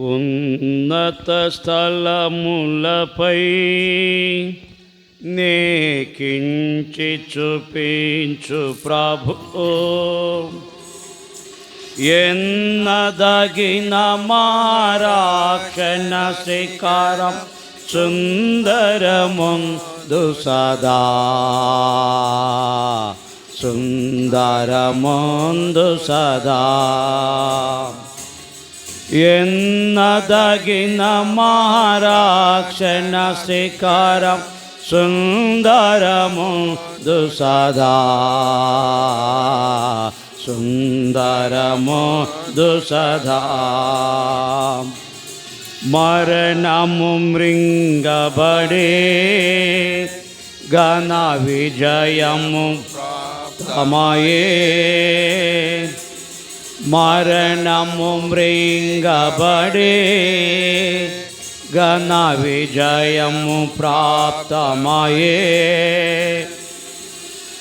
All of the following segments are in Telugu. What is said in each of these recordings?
ఉన్నత స్థలములపై నేకించి చూపించు ప్రభు. ఎన్నదగిన మారాక్షణ శిఖరం సుందరముందు సదా. సుందరముందు సదా. ఎన్నదగిన మహారాక్షణ శిఖరం సుందరముందు సదా సుందరముందు సదా మరణము మృంగబడే ఘన విజయము తమయే മരണമും ൃംഗപടേ ഗണവിജയമു പ്രാപ്തമായേ.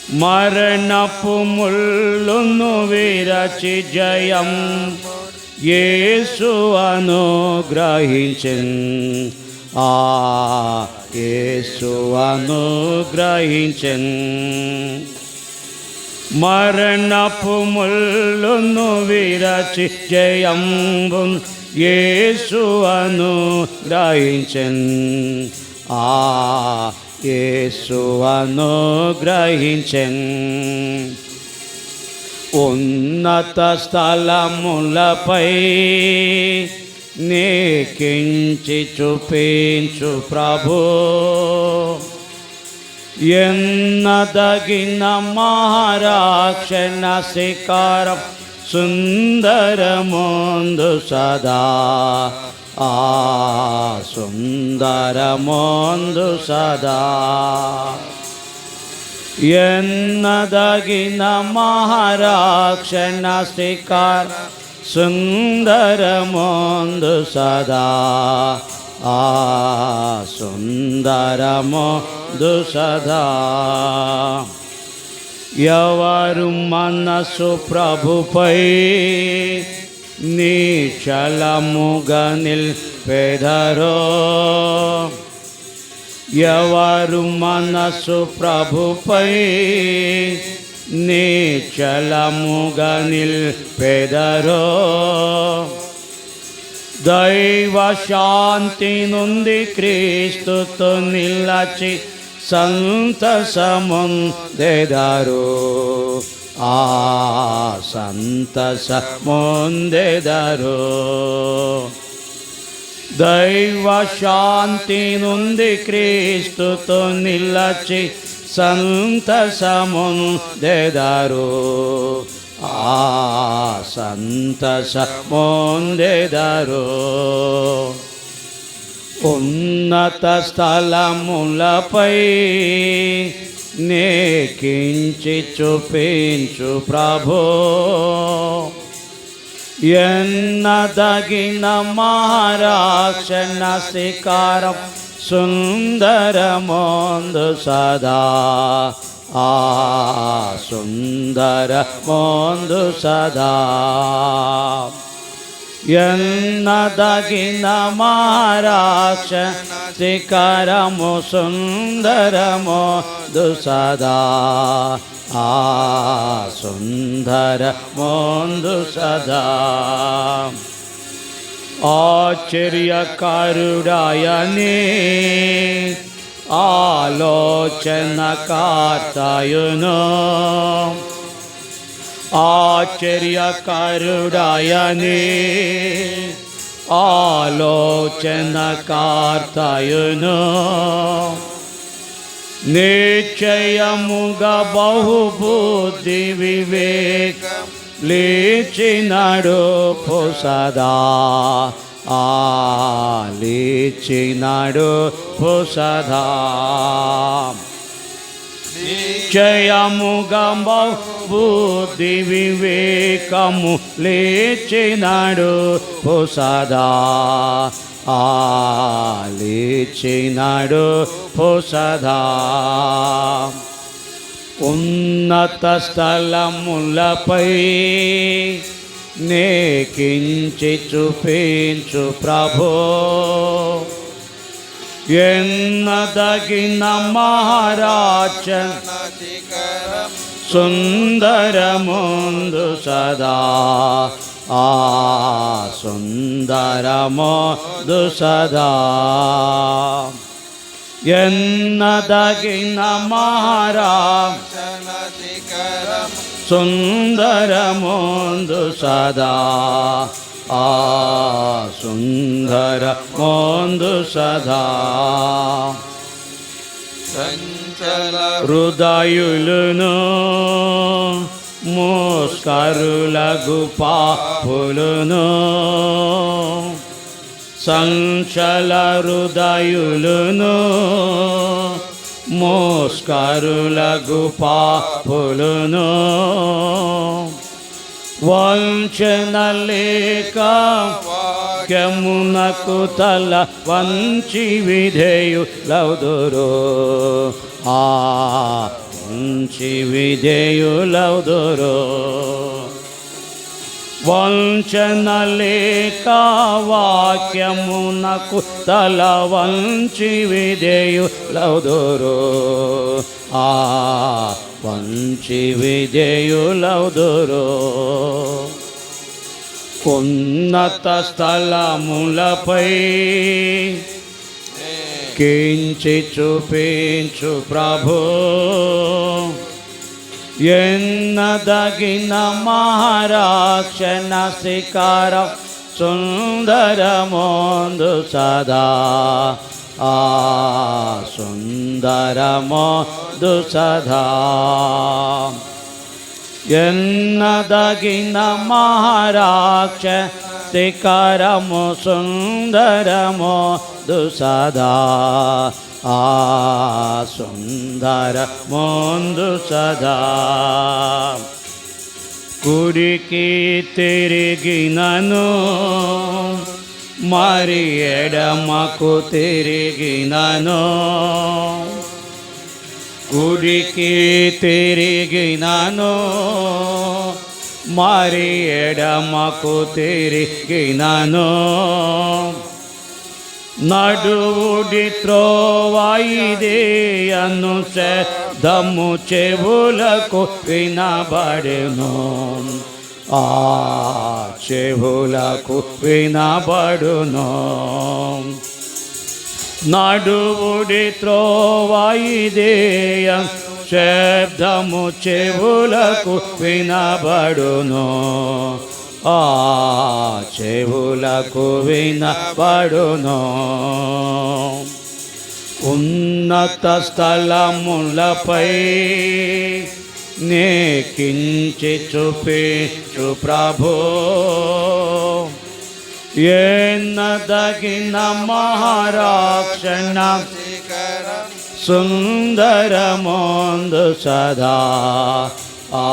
മരണപ്പുമുള്ളുന്നു വിരച്ചി ജയം യേശു അനുഗ്രഹിച്ചും ആ യേശു അനുഗ്രഹിച്ചും యేసు అనుగ్రహించన్ మరణపు ముళ్ళును విరచి జయంబు యేసు అనుగ్రహించన్. ఆ యేసు అనుగ్రహించన్. ఉన్నత స్థలములపై నీకించి చూపించు ప్రభు. ఎన్నదగిన మహారాక్షణ శిఖరం సుందరముందు సదా ఆ సుందరముందు సదా ఎన్నదగిన మహారాక్షణ శిఖర్ సుందరముందు సదా ఆ సుందరముందు సదా ఎవరు మనసు ప్రభుపై నీచలముగా నిల్పెదరో. ఎవరు మనసు ప్రభుపై నీచలముగా నిల్పెదరో. దైవ శాంతి నుండి క్రీస్తుతో నిలచి సంతసముందెదరు ఆ సంతసముందెదరు దైవ శాంతి నుండి క్రీస్తుతో నిలచి సంతసముందెదరు ఆ సంతసముందెదరు ఉన్నత స్థలములపై నేకించి చూపించు ప్రభో. ఎన్నదగిన మహారాక్షణ శికారం సుందరమోందు సదా. ఆ సుందరమోందు సదా ఎన్నదగిన మహారాక్ష శిఖరము సుందరమో దుసదా ఆ సుందర మోందు సదా ఆశ్చర్యకారుడాయనే ఆలోచన కార్తాయును ఆశ్చర్యకారుడాయనే ఆలోచన కార్తాయును నిశ్చయముగా బహుబుద్ధి వివేక లేచినాడు పొసదా ఆ లేచినాడు పొసదా బుద్ధి వివేకము లేచినాడు పొసదా ఆ లేచినాడు ఉన్నత స్థలములపై నే నేకించి చూపించు ప్రభో. ఎన్నదగిన మహారాజ సుందరముందు సదా. ఆ సుందరమోదు సదా. ఎన్నదగిన మహారాజ సుందరముందు సదా ఆ సుందర మోందు సదా సంచల హృదయులును మోస్కరులగు పాపులును సంచల హృదయులును మోస్కరులగు పాపులును వంచన లేక వాక్యమునకు తల వంచి విధేయు లౌదురు. ఆ వంచి విధేయు లౌదురు. వంచన వాక్యమునకు తల వంచి విధేయు లౌదురు ఆ వంచి విధేయులౌదురు ఉన్నత స్థలములపై కించి చూపించు ప్రభు. ఎన్నదగిన మహారాక్షణ శిఖరం సుందరమోందు సదా ఆ సుందరమోందు సదా ఎన్నదగిన మహారాక్ష భక్తికరము సుందరము దుసదా ఆ సుందర ముందు సదా కుడికి తిరిగినను మరి ఎడమకు తిరిగినను కుడికి తిరిగినను మరి ఎడమకు తిరిగినను. నడువుడి త్రోవాయిదేయను దమ్ము చెవులకు వినబడెను. ఆ చెవులకు వినబడును. నడువుడి త్రోవాయిదేయను శబ్దము చెవులకు వినబడును. ఆ చెవులకు వినబడును. ఉన్నత స్థలములపై నే కించి చూపించు ప్రభో. ఎన్నదగిన మహారాక్షణ శిఖరం సుందరమోందు సదా ఆ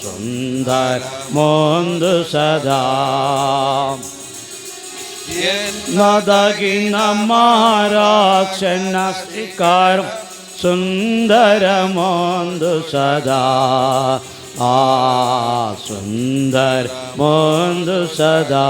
సుందర మోందు సదా నదగిన మహారాక్షణ శిఖరం సుందరమోందు సదా ఆ సుందర మోందు సదా